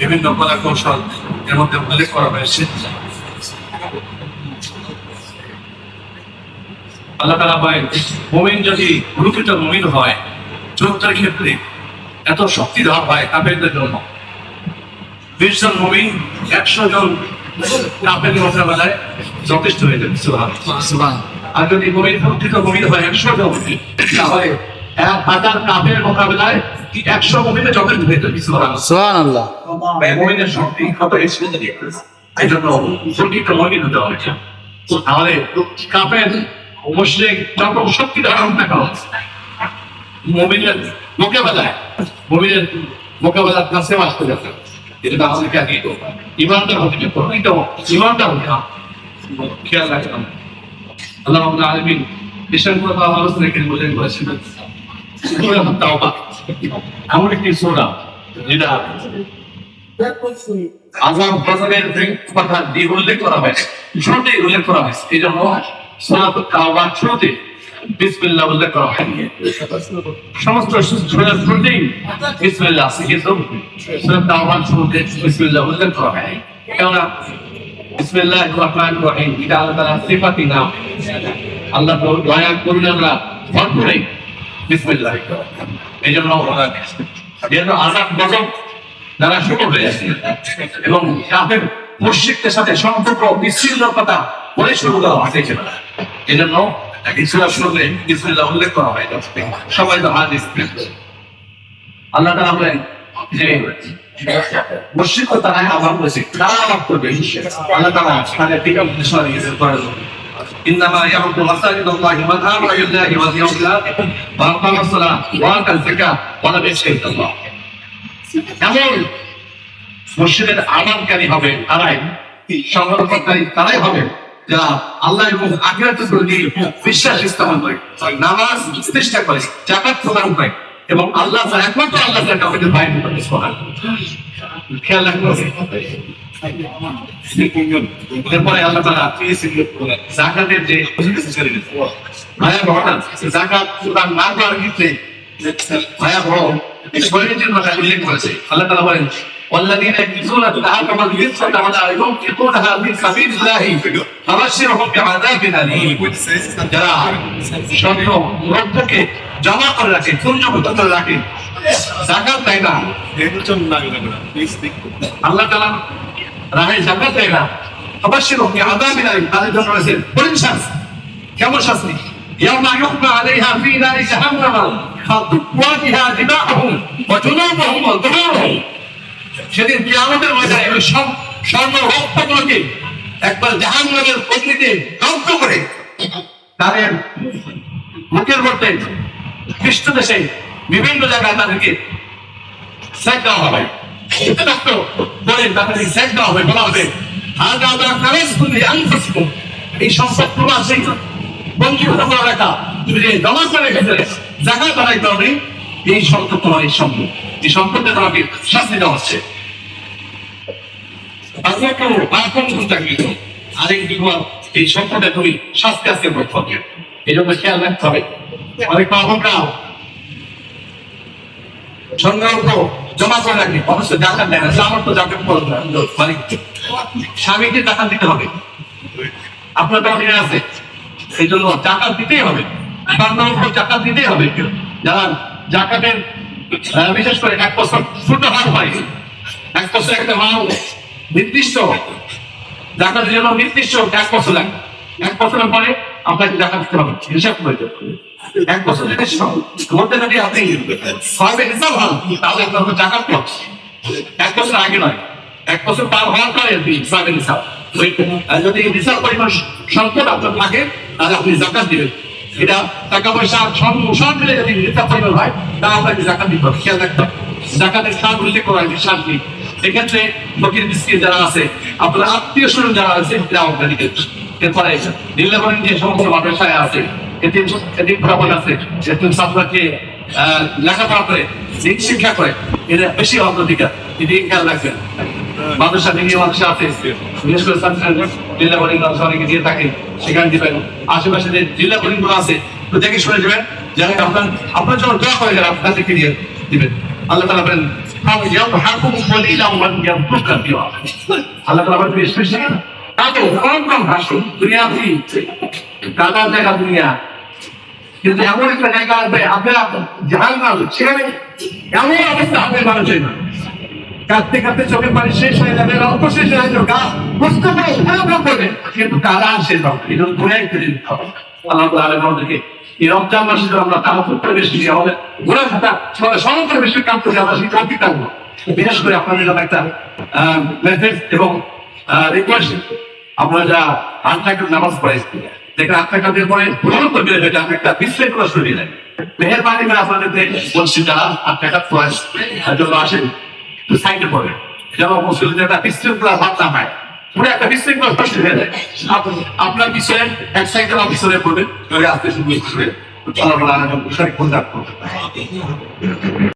বিভিন্ন কলা কৌশল এর মধ্যে উল্লেখ করা হয়েছে। আল্লাহ তালা বলেন মোমিন যদি মোমিন হয় যুদ্ধের ক্ষেত্রে এত শক্তিধর হয় কাপেরদের জন্য। বিশ জন মোমিন একশো জন কাপের মোকাবেলায় যথেষ্ট হয়ে যাবে। আর যদি মোমিন প্রকৃত মোমিন হয় একশো জন তাহলে এক হাজার কাপের মোকাবেলায় একশো মোমিনে যথেষ্ট হয়ে যাবে সুহান আল্লাহ মোমিনের শক্তি কত এসে এই জন্য প্রকৃত মমিন হতে হবে তাহলে কাপের মুশরিক যত শক্তি ধারণ করো। মোমিনের মোকাবেলায় মোমিনের মোকাবেলার কাছে আসতে যাবে। এটা আমাদেরকে আগে ইমানদার হতে প্রকৃত ইমানদার হতে খেয়াল রাখলাম আল্লাহ রাব্বুল আলামিন বিশাল কথা আলোচনা করে বলেন বলেছিলেন। সূরা তাওবা। এমন একটি সূরা যেটা আজাব গজবের কথা দিয়ে উল্লেখ করা হয়েছে। উল্লেখ করা হয়েছে। এই জন্য শুরুতে বিসমিল্লাহ উল্লেখ করা হয়নি। সমস্ত শুরুতেই বিসমিল্লাহ কাওয়ার শুরুতে বিসমিল্লাহ উল্লেখ করা হয়নি। কেননা বিসমিল্লাহ রহমান রহিম, এটা আল্লাহ তাআলার সিফাতি নাম। আল্লাহ দয়া করুন আমরা ভরপুরে বিসমিল্লাহ। এই জন্য আজাব গজব যারা শুরু হয়েছে এবং কাফের মুশরিকদের সাথে সম্পর্ক বিচ্ছিন্নতা বলে শুরু করা হয়েছে এই জন্য ইসরা শুরুতে বিসমিল্লাহ উল্লেখ করা হয় সবাই তো হাদিস আল্লাহ তাআলা বলেন যে মুশরিক তারা আবার বলেছে তারা আবার করবে আল্লাহ তাআলা তাদের টিকা নির্দেশনা দিয়েছেন করার জন্য إنما يعبد مساجد الله من آمن بالله واليوم الآخر وأقام الصلاة وآتى الزكاة ولم يشرك الله এমন মসজিদের আদানকারী হবে, তারাই সংরক্ষণকারী তারাই হবে, যারা আল্লাহ এবং আখিরাতের প্রতি বিশ্বাস স্থাপন করে নামাজ প্রতিষ্ঠা করে জাকাত প্রদান করে, এবং আল্লাহ একমাত্র আল্লাহ ছাড়া কাউকে বাইরে প্রবেশ করার খেয়াল এরপরে আল্লাহ তাআলা জাকাতের যে জাকাত প্রদান ভয়াবহ শরীরের কথা উল্লেখ করেছে আল্লাহ তাআলা বলেন والذين يكنزون الذهب والفضة ولا ينفقونها في سبيل الله فبشرهم بعذاب أليم যারা স্বর্ণ রৌদ্রকে জমা করে রাখে পুঞ্জভূত করে রাখে জাকাত দেয় না আল্লাহ তাআলা রাহে জাকাত দেয় না فبشرهم بعذاب أليم তাদের জন্য রয়েছে কঠিন শাস্তি কেমন শাস্তি يوم يحمى عليها في نار جهنم ফালতু কুয়াতিহা জিবাহুম ওয়া জুনুবুহুম ওয়া সেদিন কিয়ামতের ময়দানে ওই সব স্বর্ণ রক্তগুলোকে একবার জাহান্নামের অগ্নিতে দগ্ধ করে তাদের মুখের মধ্যে খ্রিস্ট দেশে বিভিন্ন জায়গায় তাদেরকে স্যাক দেওয়া হবে। রক্ত বলেন, তাদেরকে স্যাক দেওয়া বলা হবে হাজা দা এই সম্পদ তোমার সেই বন্ধু রাখা তুমি যে জমা জাকাত আদায় করবে এই সম্পদ তোমার এই সম্পদ। এই সম্পদে তোমাকে শাস্তি দেওয়া হচ্ছে। হবে। জমা দেয় না আমার তো। মানে স্বামীকে টাকা দিতে হবে। আপনার আছে। এই জন্য জাকাত দিতেই হবে। উপর জাকাত দিতেই হবে। যারা জাকাতের বিশেষ করে এক বছর ছোট হার হয়। এক বছর একটা মাল নির্দিষ্ট। জাকাতের জন্য নির্দিষ্ট, এক বছর লাগে। এক বছরের পরে আপনাকে জাকাত দিতে হবে। হিসাব করে দিতে এক বছর নির্দিষ্ট। মধ্যে যদি আপনি ছয় হিসাব হন, তাহলে আপনার জাকাত পাচ্ছে এক বছর আগে নয়। এক বছর পার হওয়ার পরে আপনি হিসাব। যদি বিশাল পরিমাণ সংকট আপনার থাকে, তাহলে আপনি জাকাত দিবেন। এটা টাকা পয়সা সব যদি হয় আপনাকে জাকাত খেয়াল রাখতে জাকাতের উল্লেখ করা হয়েছে কি? এক্ষেত্রে ফকির যারা আছে, আপনার আত্মীয় স্বজন যারা আছে আপনাদেরকে এরপরে যে সমস্ত মাদ্রাসায় আছে আছে ছাত্রকে লেখাপড়া করে শিক্ষা করে এরা বেশি অগ্রাধিকার। এদিকে খেয়াল রাখবেন। মাদ্রাসা দিকে মাদ্রাসা আছে বিশেষ করে জেলা বোর্ডিং অনেকে দিয়ে থাকে, সেখানে দিবেন আশেপাশে যে জেলা বোর্ডিং আছে দেখে শুনে যাবেন যারা আপনার আপনার জন্য দোয়া করে যারা আপনাদেরকে দিয়ে দিবেন। আল্লাহ তালা বলেন দুনিয়া কাদার জায়গা, দুনিয়া। কিন্তু এমন একটা জায়গা আপনারা জাহান সেখানে এমন অবস্থা হবে মানুষের কাঁদতে কাঁদতে চোখের পানি শেষ হয়ে যাবে রক্ত শেষ হয়ে যাবে, গা বুঝতে পারে উপলব্ধ করবে। কিন্তু তারা শেষ হবে এটা করে দিতে হবে। আল্লাহ আমাদেরকে এই রমজান মাসে যদি আমরা আমাদের খাতা করে সেই কামটি কামবো বিশেষ করে আপনাদের জন্য একটা মেসেজ এবং রিকোয়েস্ট আমরা যা নামাজ পরে ভুল এটা একটা শুরু যায় মেহরবানি করে আপনাদের বলছি, যারা আটটা কাজ জন্য আসেন। একটু সাইডে পড়ে। যেন মুসলিমদের একটা বিশৃঙ্খলা ভাব না হয়, পুরো একটা বিশৃঙ্খলা সৃষ্টি হয়ে যায়। আপনার পিছনে এক সাইডের অফিসারে পড়ে আসতে শুরু করে